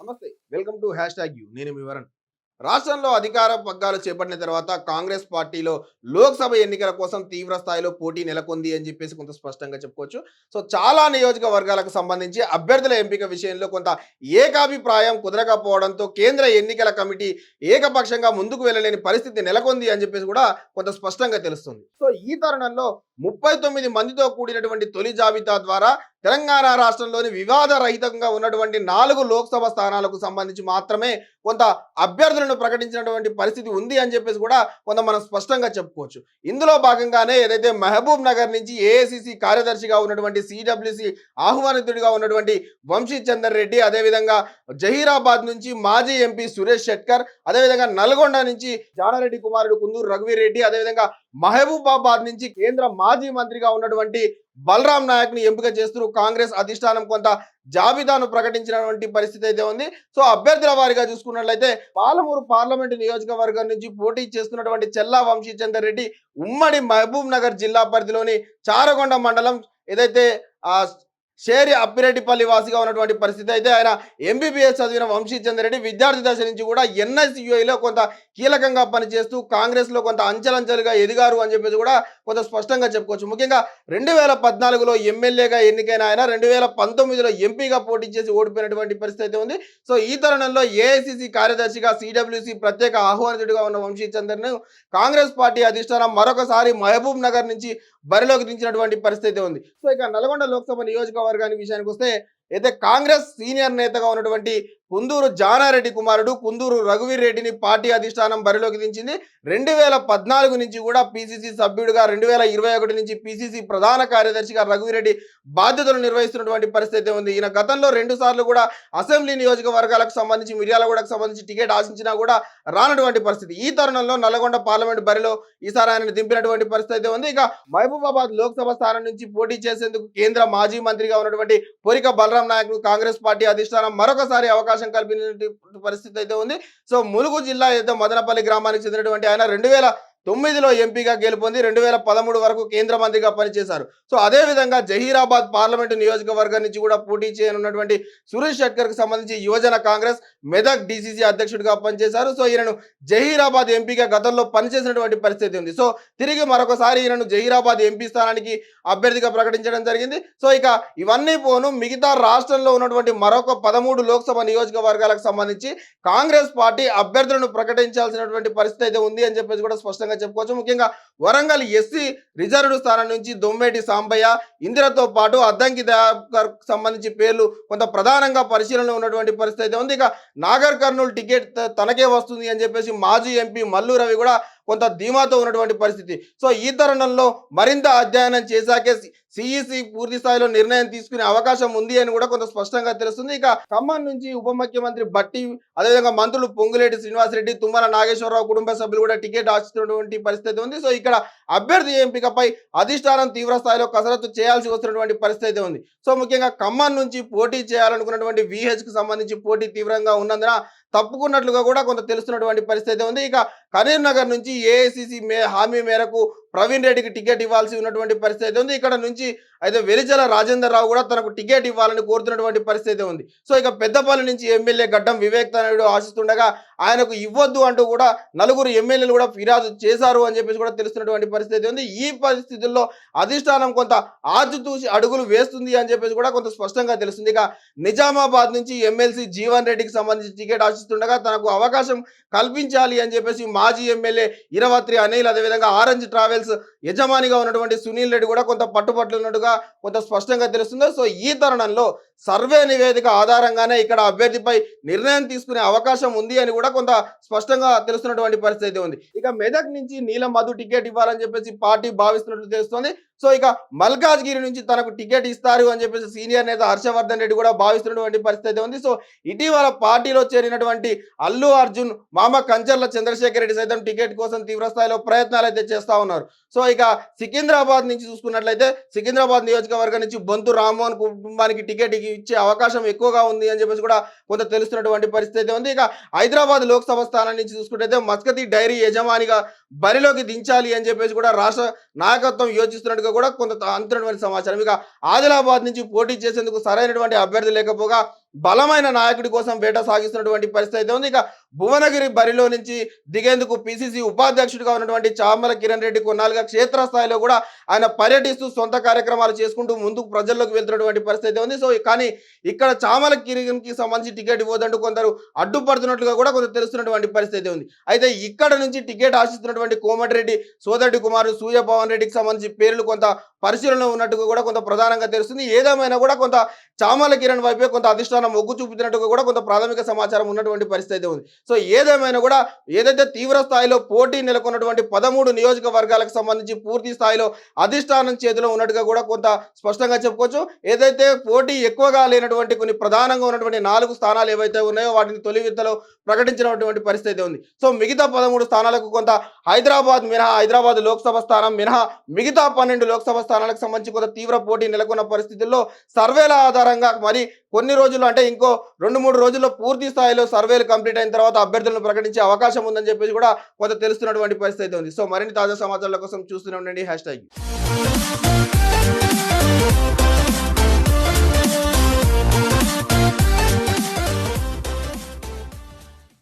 నమస్తే. Welcome to hashtag U. నేను మీ వరణ్. రాష్ట్రంలో అధికార పగ్గాలు చేపట్టిన తర్వాత కాంగ్రెస్ పార్టీలో లోక్సభ ఎన్నికల కోసం తీవ్ర స్థాయిలో పోటీ నెలకొంది అని చెప్పేసి కొంత స్పష్టంగా చెప్పుకోవచ్చు. సో చాలా నియోజకవర్గాలకు సంబంధించి అభ్యర్థుల ఎంపిక విషయంలో కొంత ఏకాభిప్రాయం కుదరకపోవడంతో కేంద్ర ఎన్నికల కమిటీ ఏకపక్షంగా ముందుకు వెళ్ళలేని పరిస్థితి నెలకొంది అని చెప్పేసి కూడా కొంత స్పష్టంగా తెలుస్తుంది. సో ఈ తరుణంలో ముప్పై తొమ్మిది మందితో కూడినటువంటి తొలి జాబితా ద్వారా తెలంగాణ రాష్ట్రంలోని వివాద రహితంగా ఉన్నటువంటి నాలుగు లోక్సభ స్థానాలకు సంబంధించి మాత్రమే కొంత అభ్యర్థులను ప్రకటించినటువంటి పరిస్థితి ఉంది అని చెప్పేసి కూడా కొంత మనం స్పష్టంగా చెప్పుకోవచ్చు. ఇందులో భాగంగానే ఏదైతే మహబూబ్ నగర్ నుంచి ఏఐసిసి కార్యదర్శిగా ఉన్నటువంటి సిడబ్ల్యూసి ఆహ్వానితుడిగా ఉన్నటువంటి వంశీ చందర్ రెడ్డి అదేవిధంగా జహీరాబాద్ నుంచి మాజీ ఎంపీ సురేష్ షెట్కర్ అదేవిధంగా నల్గొండ నుంచి జానారెడ్డి కుమారుడు కుందూరు రఘువీర్ రెడ్డి అదేవిధంగా మహబూబాబాద్ నుంచి కేంద్ర మాజీ మంత్రిగా ఉన్నటువంటి బలరాం నాయక్ని ఎంపిక చేస్తూ కాంగ్రెస్ అధిష్టానం కొంత జాబితాను ప్రకటించినటువంటి పరిస్థితి అయితే ఉంది. సో అభ్యర్థుల వారిగా చూసుకున్నట్లయితే పాలమూరు పార్లమెంటు నియోజకవర్గం నుంచి పోటీ చేస్తున్నటువంటి చెల్లా వంశీచందర్ రెడ్డి ఉమ్మడి మహబూబ్ నగర్ జిల్లా పరిధిలోని చారగొండ మండలం ఏదైతే ఆ షేరి అప్పిరెడ్డిపల్లి వాసిగా ఉన్నటువంటి పరిస్థితి అయితే ఆయన ఎంబీబీఎస్ చదివిన వంశీ చంద్రెడ్డి విద్యార్థి దశ నుంచి కూడా ఎన్ఎస్యుఐలో కొంత కీలకంగా పనిచేస్తూ కాంగ్రెస్లో కొంత అంచెలంచెలుగా ఎదిగారు అని చెప్పేసి కూడా కొంత స్పష్టంగా చెప్పుకోవచ్చు. ముఖ్యంగా రెండు వేల పద్నాలుగులో ఎమ్మెల్యేగా ఎన్నికైన ఆయన రెండు వేల పంతొమ్మిదిలో ఎంపీగా పోటీ చేసి ఓడిపోయినటువంటి పరిస్థితి అయితే ఉంది. సో ఈ తరుణంలో ఏఐసిసి కార్యదర్శిగా సిడబ్ల్యూసి ప్రత్యేక ఆహ్వానితుడిగా ఉన్న వంశీ చంద్రను కాంగ్రెస్ పార్టీ అధిష్టానం మరొకసారి మహబూబ్ నగర్ నుంచి బరిలోకి దించినటువంటి పరిస్థితి ఉంది. సో ఇక నల్గొండ లోక్సభ నియోజకవర్గానికి విషయానికి వస్తే అయితే కాంగ్రెస్ సీనియర్ నేతగా ఉన్నటువంటి కుందూరు జానారెడ్డి కుమారుడు కుందూరు రఘువీర్ రెడ్డిని పార్టీ అధిష్టానం బరిలోకి దించింది. రెండు వేల పద్నాలుగు నుంచి కూడా పిసిసి సభ్యుడిగా రెండు వేల ఇరవై ఒకటి నుంచి పీసీసీ ప్రధాన కార్యదర్శిగా రఘువీరెడ్డి బాధ్యతలు నిర్వహిస్తున్నటువంటి పరిస్థితి ఉంది. ఈయన గతంలో రెండు సార్లు కూడా అసెంబ్లీ నియోజకవర్గాలకు సంబంధించి మిర్యాలగూడకు సంబంధించి టికెట్ ఆశించినా కూడా రానటువంటి పరిస్థితి. ఈ తరుణంలో నల్గొండ పార్లమెంట్ బరిలో ఈసారి ఆయన దింపినటువంటి పరిస్థితి ఉంది. ఇక మహబూబాబాద్ లోక్సభ స్థానం నుంచి పోటీ చేసేందుకు కేంద్ర మాజీ మంత్రిగా ఉన్నటువంటి పొరిక బలరాం నాయక్ కాంగ్రెస్ పార్టీ అధిష్టానం మరొకసారి అవకాశం కల్పించినటువంటి పరిస్థితి అయితే ఉంది. సో ములుగు జిల్లా అయితే మదనపల్లి గ్రామానికి చెందినటువంటి ఆయన రెండు వేల తొమ్మిదిలో ఎంపీగా గెలుపొంది రెండు వేల పదమూడు వరకు కేంద్ర మంత్రిగా పనిచేశారు. సో అదే విధంగా జహీరాబాద్ పార్లమెంటు నియోజకవర్గం నుంచి కూడా పోటీ చేయనున్నటువంటి సురేష్ షెట్కర్కి సంబంధించి యువజన కాంగ్రెస్ మెదక్ డిసిసి అధ్యక్షుడిగా పనిచేశారు. సో ఈయనను జహీరాబాద్ ఎంపీగా గతంలో పనిచేసినటువంటి పరిస్థితి ఉంది. సో తిరిగి మరొకసారి ఈయనను జహీరాబాద్ ఎంపీ స్థానానికి అభ్యర్థిగా ప్రకటించడం జరిగింది. సో ఇక ఇవన్నీ పోను మిగతా రాష్ట్రంలో ఉన్నటువంటి మరొక పదమూడు లోక్సభ నియోజకవర్గాలకు సంబంధించి కాంగ్రెస్ పార్టీ అభ్యర్థులను ప్రకటించాల్సినటువంటి పరిస్థితి అయితే ఉంది అని చెప్పేసి కూడా స్పష్టంగా చెప్పుకోవచ్చు. ముఖ్యంగా వరంగల్ ఎస్సీ రిజర్వ్డ్ స్థానం నుంచి దొమ్మేటి సాంబయ్య ఇందిరతో పాటు అద్దంకి దయాకర్ సంబంధించి పేర్లు కొంత ప్రధానంగా పరిశీలనలో ఉన్నటువంటి పరిస్థితి అయితే ఉంది. ఇక నాగర్ కర్నూలు టికెట్ త- తనకే వస్తుంది అని చెప్పేసి మాజీ ఎంపీ మల్లు రవి కూడా కొంత ధీమాతో ఉన్నటువంటి పరిస్థితి. సో ఈ తరుణంలో మరింత అధ్యయనం చేశాకే సిఈసి పూర్తి స్థాయిలో నిర్ణయం తీసుకునే అవకాశం ఉంది అని కూడా కొంత స్పష్టంగా తెలుస్తుంది. ఇక ఖమ్మం నుంచి ఉప ముఖ్యమంత్రి బట్టి అదేవిధంగా మంత్రులు పొంగులేటి శ్రీనివాసరెడ్డి తుమ్మల నాగేశ్వరరావు కుటుంబ సభ్యులు కూడా టికెట్ ఆశిస్తున్నటువంటి పరిస్థితి ఉంది. సో ఇక్కడ అభ్యర్థి ఎంపికపై అధిష్టానం తీవ్ర స్థాయిలో కసరత్తు చేయాల్సి వస్తున్నటువంటి పరిస్థితి ఉంది. సో ముఖ్యంగా ఖమ్మం నుంచి పోటీ చేయాలనుకున్నటువంటి విహెచ్కి సంబంధించి పోటీ తీవ్రంగా ఉన్నందున తప్పుకున్నట్లుగా కూడా కొంత తెలుస్తున్నటువంటి పరిస్థితి ఉంది. ఇక కరీంనగర్ నుంచి ఏఐసిసి మే హామీ మేరకు ప్రవీణ్ రెడ్డికి టికెట్ ఇవ్వాల్సి ఉన్నటువంటి పరిస్థితి అయితే ఉంది. ఇక్కడ నుంచి అయితే వెలిచల రాజేందర్ రావు కూడా తనకు టికెట్ ఇవ్వాలని కోరుతున్నటువంటి పరిస్థితి ఉంది. సో ఇక పెద్దపల్లి నుంచి ఎమ్మెల్యే గడ్డం వివేక్ తనయుడు ఆశిస్తుండగా ఆయనకు ఇవ్వద్దు అంటూ కూడా నలుగురు ఎమ్మెల్యేలు కూడా ఫిర్యాదు చేశారు అని చెప్పేసి కూడా తెలుస్తున్నటువంటి పరిస్థితి ఉంది. ఈ పరిస్థితుల్లో అధిష్టానం కొంత ఆచితూచి అడుగులు వేస్తుంది అని చెప్పేసి కూడా కొంత స్పష్టంగా తెలుస్తుంది. ఇక నిజామాబాద్ నుంచి ఎమ్మెల్సీ జీవన్ రెడ్డికి సంబంధించి టికెట్ ఆశిస్తుండగా తనకు అవకాశం కల్పించాలి అని చెప్పేసి మాజీ ఎమ్మెల్యే ఇరవత్రి అనిల్ అదేవిధంగా ఆరెంజ్ ట్రావెల్ ట్రావెల్స్ యజమానిగా ఉన్నటువంటి సునీల్ రెడ్డి కూడా కొంత పట్టుపట్లున్నట్టుగా కొంత స్పష్టంగా తెలుస్తుంది. సో ఈ తరుణంలో సర్వే నివేదిక ఆధారంగానే ఇక్కడ అభ్యర్థిపై నిర్ణయం తీసుకునే అవకాశం ఉంది అని కూడా కొంత స్పష్టంగా తెలుస్తున్నటువంటి పరిస్థితి అయితే ఉంది. ఇక మెదక్ నుంచి నీలం మధు టికెట్ ఇవ్వాలని చెప్పేసి పార్టీ భావిస్తున్నట్లు తెలుస్తోంది. సో ఇక మల్కాజ్గిరి నుంచి తనకు టికెట్ ఇస్తారు అని చెప్పేసి సీనియర్ నేత హర్షవర్ధన్ రెడ్డి కూడా భావిస్తున్నటువంటి పరిస్థితి ఉంది. సో ఇటీవల పార్టీలో చేరినటువంటి అల్లు అర్జున్ మామ కంచర్ల చంద్రశేఖర్ రెడ్డి సైతం టికెట్ కోసం తీవ్ర స్థాయిలో ప్రయత్నాలు అయితే చేస్తా ఉన్నారు. సో ఇక సికింద్రాబాద్ నుంచి చూసుకున్నట్లయితే సికింద్రాబాద్ నియోజకవర్గం నుంచి బొంతు రామ్మోహన్ కుటుంబానికి టికెట్ ఇచ్చే అవకాశం ఎక్కువగా ఉంది అని చెప్పేసి కూడా కొంత తెలుస్తున్నటువంటి పరిస్థితి అయితే ఉంది. ఇక హైదరాబాద్ లోక్సభ స్థానం నుంచి చూసుకుంటే మస్కతి డైరీ యజమానిగా బరిలోకి దించాలి అని చెప్పేసి కూడా రాష్ట్ర నాయకత్వం యోచిస్తున్నట్టుగా కూడా కొంత అందుతున్నటువంటి సమాచారం. ఇక ఆదిలాబాద్ నుంచి పోటీ చేసేందుకు సరైనటువంటి అభ్యర్థి లేకపోగా బలమైన నాయకుడి కోసం వేట సాగిస్తున్నటువంటి పరిస్థితి అయితే ఉంది. ఇక భువనగిరి బరిలో నుంచి దిగేందుకు పిసిసి ఉపాధ్యక్షుడిగా ఉన్నటువంటి చామల కిరణ్ రెడ్డి కొన్నాళ్ళుగా క్షేత్రస్థాయిలో కూడా ఆయన పర్యటిస్తూ సొంత కార్యక్రమాలు చేసుకుంటూ ముందుకు ప్రజల్లోకి వెళ్తున్నటువంటి పరిస్థితి అయితే ఉంది. సో కానీ ఇక్కడ చామల కిరణ్కి సంబంధించి టికెట్ ఇవ్వదంటూ కొందరు అడ్డుపడుతున్నట్లుగా కూడా కొంత తెలుస్తున్నటువంటి పరిస్థితి ఉంది. అయితే ఇక్కడ నుంచి టికెట్ ఆశిస్తున్నటువంటి కోమటిరెడ్డి సోదరుడి కుమారు సూర్య పవన్ రెడ్డికి సంబంధించి పేర్లు కొంత పరిశీలనలో ఉన్నట్టుగా కూడా కొంత ప్రధానంగా తెలుస్తుంది. ఏదేమైనా కూడా కొంత చామల కిరణ్ వైపే కొంత అధిష్టానం మొగ్గు చూపుతున్నట్టుగా కూడా కొంత ప్రాథమిక సమాచారం ఉన్నటువంటి పరిస్థితి అయితే ఉంది. సో ఏదేమైనా కూడా ఏదైతే తీవ్ర స్థాయిలో పోటీ నెలకొన్నటువంటి పదమూడు నియోజకవర్గాలకు సంబంధించి పూర్తి స్థాయిలో అధిష్టానం చేతిలో ఉన్నట్టుగా కూడా కొంత స్పష్టంగా చెప్పుకోవచ్చు. ఏదైతే పోటీ ఎక్కువగా లేనటువంటి కొన్ని ప్రధానంగా ఉన్నటువంటి నాలుగు స్థానాలు ఏవైతే ఉన్నాయో వాటిని తొలి విత్తలో ప్రకటించినటువంటి పరిస్థితి ఉంది. సో మిగతా పదమూడు స్థానాలకు కొంత హైదరాబాద్ మినహా హైదరాబాద్ లోక్సభ స్థానం మినహా మిగతా పన్నెండు లోక్సభ స్థానాలకు సంబంధించి కొంత తీవ్ర పోటీ నెలకొన్న పరిస్థితుల్లో సర్వేల ఆధారంగా మరి కొన్ని రోజులు అంటే ఇంకో రెండు మూడు రోజుల్లో పూర్తి స్థాయిలో సర్వేలు కంప్లీట్ అయిన తర్వాత అభ్యర్థులను ప్రకటించే అవకాశం ఉందని చెప్పేసి కూడా కొంత తెలుస్తున్నటువంటి పరిస్థితి అయితే ఉంది. సో మరిన్ని తాజా సమాచారాల కోసం చూస్తూనే ఉండండి హ్యాష్ ట్యాగ్